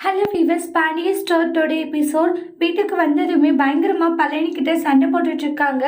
Hello fevers Pandya ஸ்டோர்டோட episode வீட்டுக்கு வந்ததுமே பயங்கரமாக பழனிக்கிட்ட சண்டை போட்டுட்ருக்காங்க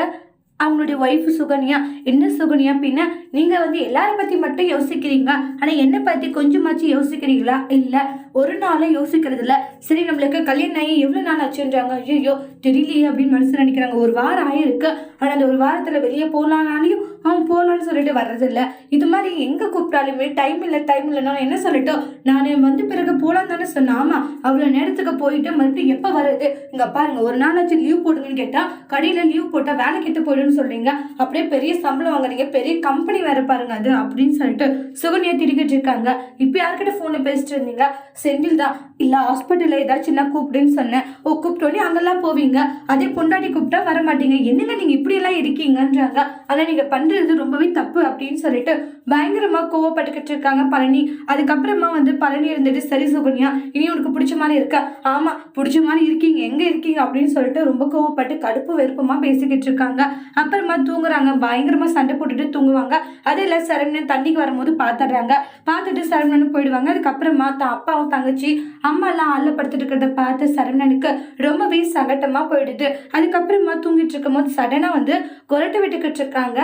அவங்களுடைய ஒய்ஃப் சுகன்யா என்ன சுகன்யா பின்ன நீங்கள் வந்து எல்லாரை பற்றி மட்டும் யோசிக்கிறீங்க. ஆனால் என்னை பற்றி கொஞ்சமாச்சும் யோசிக்கிறீங்களா? இல்லை ஒரு நாளும் யோசிக்கிறது இல்லை. சரி நம்மளுக்கு கல்யாணம் ஆகி எவ்வளோ நாள் ஆச்சுன்றாங்க? ஐயோ தெரியலையே அப்படின்னு மனசு நினைக்கிறாங்க. ஒரு வாரம் ஆயிருக்கு. ஆனால் அந்த ஒரு வாரத்தில் வெளியே போகலானாலையும் அவன் போகலான்னு சொல்லிட்டு வர்றதில்ல இது மாதிரி எங்கே கூப்பிட்டாலுமே டைம் இல்லை டைம் இல்லைன்னா என்ன சொல்லட்டும்? நான் வந்து பிறகு போகலாம் தானே சொன்னாமா அவ்வளோ நேரத்துக்கு போயிட்டு மறுபடியும் எப்போ வர்றது? இங்கே பாருங்க ஒரு நாளாச்சும் லீவ் போடுங்கன்னு கேட்டால் கடையில் லீவ் போட்டால் வேலை கெட்டு வேணும்னு சொல்கிறீங்க அப்படியே பெரிய சம்பளம் வாங்குறீங்க. பெரிய கம்பெனி வேற பாருங்க அது அப்படின்னு சொல்லிட்டு சுகன்யா திரிக்கிட்டு இருக்காங்க. இப்போ யார்கிட்ட ஃபோனில் பேசிட்டு இருந்தீங்க? செந்தில் தான். இல்லை ஹாஸ்பிட்டலில் ஏதாச்சும் நான் கூப்பிடுன்னு சொன்னேன். ஓ கூப்பிட்டோன்னே அங்கெல்லாம் போவீங்க. அதே பொண்டாட்டி கூப்பிட்டா வர மாட்டீங்க என்னங்க நீங்கள் இப்படியெல்லாம் இருக்கீங்கன்றாங்க. ஆனால் நீங்கள் பண்ணுறது ரொம்பவே தப்பு அப்படின்னு சொல்லிட்டு பயங்கரமாக கோவப்பட்டுக்கிட்டு இருக்காங்க பழனி. அதுக்கப்புறமா வந்து பழனி இருந்துட்டு சரி சுகன்யா இனி உனக்கு பிடிச்ச மாதிரி இருக்கா. ஆமாம் பிடிச்ச மாதிரி இருக்கீங்க. எங்கே இருக்கீங்க? அப்படின்னு சொல்லிட்டு ரொம்ப கோவப்பட்டு கடுப்பு வெறுப்பமாக பேசிக்கிட்டு இருக்காங்க. அப்புறமா தூங்குறாங்க. பயங்கரமாக சண்டை போட்டுட்டு தூங்குவாங்க. அதே இல்லை சரவணன் தண்ணிக்கு வரும்போது பார்த்துடுறாங்க பார்த்துட்டு சரவணன் போயிடுவாங்க. அதுக்கப்புறமா தான் அப்பாவும் தங்கச்சி அம்மாலாம் அல்லப்படுத்திட்டு இருக்கிறத பார்த்து சரவணனுக்கு ரொம்பவே சங்கட்டமாக போயிடுது. அதுக்கப்புறமா தூங்கிட்டு இருக்கும் போது சடனாக வந்து கொரட்டை விட்டுக்கிட்டு இருக்காங்க.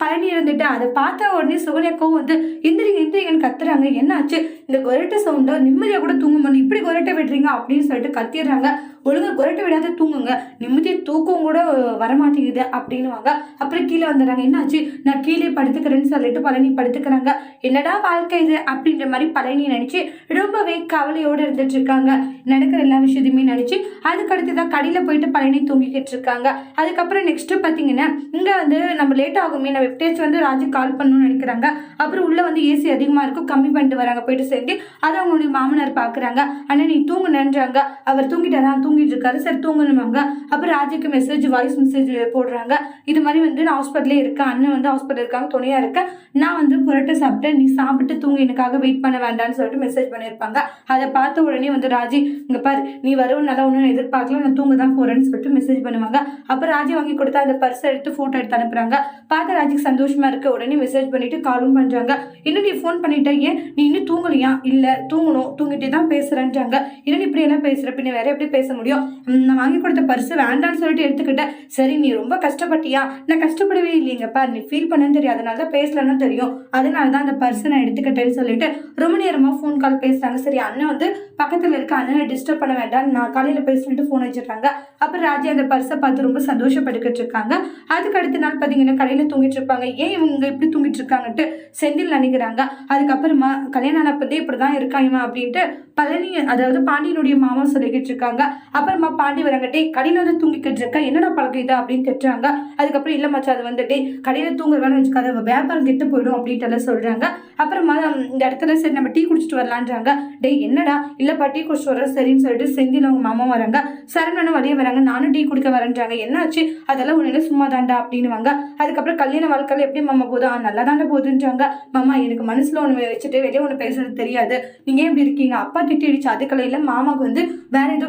பழனி இருந்துட்டு அதை பார்த்த உடனே சுகன்யாக்கும் வந்து எந்திரிங்க எந்திரிங்கன்னு கத்துறாங்க. என்னாச்சு இந்த கொரட்டை சவுண்டை நிம்மதியாக கூட தூங்க முடியும் இப்படி கொரட்டை விடுறீங்க? அப்படின்னு சொல்லிட்டு கத்திடுறாங்க. ஒழுங்கா புரட்ட விடாத தூங்குங்க. நிம்மதியாக தூக்கம் கூட வரமாட்டேங்குது அப்படின்னுவாங்க. அப்புறம் கீழே வந்துடுறாங்க. என்னாச்சு? நான் கீழே படுத்துக்கிறேன்னு சொல்லிட்டு பழனி படுத்துக்கிறாங்க. என்னடா வாழ்க்கை இது? அப்படின்ற மாதிரி பழனி நினச்சி ரொம்பவே கவலையோடு இருந்துட்டு இருக்காங்க. நடக்கிற எல்லா விஷயத்தையுமே நினச்சி அதுக்கடுத்து தான் கடையில் போயிட்டு பழனி தூங்கிக்கிட்டு இருக்காங்க. அதுக்கப்புறம் நெக்ஸ்ட்டு பார்த்தீங்கன்னா இங்கே வந்து நம்ம லேட் ஆகுமே நம்ம எப்படியாச்சும் வந்து ராஜு கால் பண்ணணும்னு நினைக்கிறாங்க. அப்புறம் உள்ளே வந்து ஏசி அதிகமாக இருக்கும். கம்மி பண்ணிட்டு வராங்க போயிட்டு சேர்ந்து. அதை அவங்களுடைய மாமனார் பார்க்குறாங்க. ஆனால் நீ தூங்குனன்றாங்க. அவர் தூங்கிட்டாரா? தூங்கிட்டு இருக்காரு சரி தூங்கணுமாங்க அப்புறம் ராஜிக்கு மெசேஜ் வாய்ஸ் மெசேஜ் போடுறாங்க. இது மாதிரி வந்து நான் ஹாஸ்பிட்டலே இருக்கேன். அண்ணன் வந்து ஹாஸ்பிட்டல் இருக்காங்க துணையாக இருக்கேன். நான் வந்து புரட்டை சாப்பிட்டேன் நீ சாப்பிட்டு தூங்க எனக்காக வெயிட் பண்ண வேண்டாம்னு சொல்லிட்டு மெசேஜ் பண்ணியிருப்பாங்க. அதை பார்த்த உடனே வந்து ராஜி இங்கே பாரு நீ வரவுனால நல்லா ஒன்றும் எதிர்பார்க்கல நான் தூங்க தான் போகிறேன்னு சொல்லிட்டு மெசேஜ் பண்ணுவாங்க. அப்புறம் ராஜி வாங்கி கொடுத்தா அந்த பர்ஸை எடுத்து ஃபோட்டோ எடுத்து அனுப்புறாங்க. பார்த்த ராஜிக்கு சந்தோஷமா இருக்க உடனே மெசேஜ் பண்ணிட்டு காலும் பண்ணுறாங்க இன்னும் நீ ஃபோன் பண்ணிட்ட? ஏன்? நீ இன்னும் தூங்கலையா? இல்லை தூங்கணும். தூங்கிட்டே தான் பேசுகிறேன்றாங்க இன்னும் இப்படி எல்லாம் பேசுகிற பின்ன வேற எப்படி பேச முடியும்? ம், நான் வாங்கி கொடுத்த பர்ஸ் வேண்டாம்னு சொல்லிட்டு எடுத்துக்கிட்டேன். சரி நீ ரொம்ப கஷ்டப்பட்டியா? நான் கஷ்டப்படவே இல்லைங்கப்பா. நீ ஃபீல் பண்ணு தெரியும். அதனால தான் பேசலன்னு தெரியும். அதனால தான் அந்த பர்ஸை நான் எடுத்துக்கிட்டேன்னு சொல்லிட்டு ரொம்ப நேரமாக ஃபோன் கால் பேசுகிறாங்க சரி அண்ணன் வந்து பக்கத்தில் இருக்க அண்ணனை டிஸ்டர்ப் பண்ண வேண்டாம் நான் காலையில் பேசிட்டு ஃபோன் வச்சிடுறாங்க. அப்புறம் ராஜா அந்த பர்ஸை பார்த்து ரொம்ப சந்தோஷப்பட்டுக்கிட்டு இருக்காங்க. அதுக்கு அடுத்த நாள் பார்த்தீங்கன்னா கடையில் தூங்கிட்டு இருப்பாங்க. ஏன் இவங்க இப்படி தூங்கிட்டு இருக்காங்கன்ட்டு செந்தில் நினைக்கிறாங்க. அதுக்கப்புறமா கல்யாணம் ஆனப்பதே இப்படி தான் இருக்காங்க அப்படின்ட்டு பழனி அதாவது பாண்டியனுடைய மாமா சொல்லிக்கிட்டு இருக்காங்க. அப்புறமா பாண்டி வரங்கட்டே கடையில் வந்து தூங்கிக்கிட்டு இருக்க என்னடா பழக்கம் இது? அப்படின்னு திட்டுறாங்க. அதுக்கப்புறம் இல்லை மச்சா அது வந்துட்டு கடையில் தூங்குற வேலை வச்சுக்காத வியாபாரம் கெட்டு போயிடும் அப்படின்ட்டு எல்லாம் சொல்கிறாங்க அப்புறமா இந்த இடத்துல சரி நம்ம டீ குடிச்சிட்டு வரலான்றாங்க. டேய் என்னடா? இல்லைப்பா டீ குடிச்சிட்டு வர சரின்னு சொல்லிட்டு செந்தில் அவங்க மாமா வராங்க. சரவணனும் வழியே வராங்க. நானும் டீ குடிக்க வரேன்றாங்க. என்னாச்சு? அதெல்லாம் உன்னில சும்மா தாண்டா அப்படின்னுவாங்க. அதுக்கப்புறம் கல்யாண வாழ்க்கையில் எப்படி மாமா போதும் ஆ நல்லா தாண்டா போகுதுன்றாங்க. மாமா எனக்கு மனசில் ஒன்று வச்சுட்டு வெளியே ஒன்று பேசுறது தெரியாது. நீங்கள் எப்படி இருக்கீங்க? அப்பா திட்டிடுச்சு அதுக்கலையில் மாமாவுக்கு வந்து வேற ஏதோ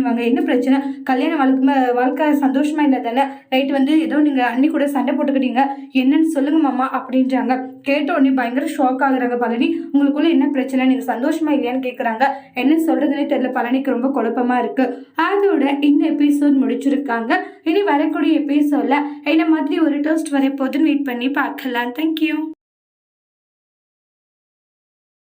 பண்ணுவாங்க. என்ன பிரச்சனை? கல்யாண வாழ்க்கை வாழ்க்கை சந்தோஷமா இல்லை தானே? நைட்டு வந்து ஏதோ நீங்கள் அன்னி கூட சண்டை போட்டுக்கிட்டீங்க. என்னன்னு சொல்லுங்க மாமா அப்படின்றாங்க. கேட்ட உடனே பயங்கர ஷாக் ஆகுறாங்க பழனி. உங்களுக்குள்ள என்ன பிரச்சனை? நீங்கள் சந்தோஷமா இல்லையான்னு கேட்குறாங்க என்ன சொல்கிறதுனே தெரியல. பழனிக்கு ரொம்ப குழப்பமா இருக்கு. அதோட இந்த எபிசோட் முடிச்சிருக்காங்க. இனி வரக்கூடிய எபிசோட்ல என்ன மாதிரி ஒரு டோஸ்ட் வரப்போகுதுன்னு வெயிட் பண்ணி பார்க்கலாம். தேங்க்யூ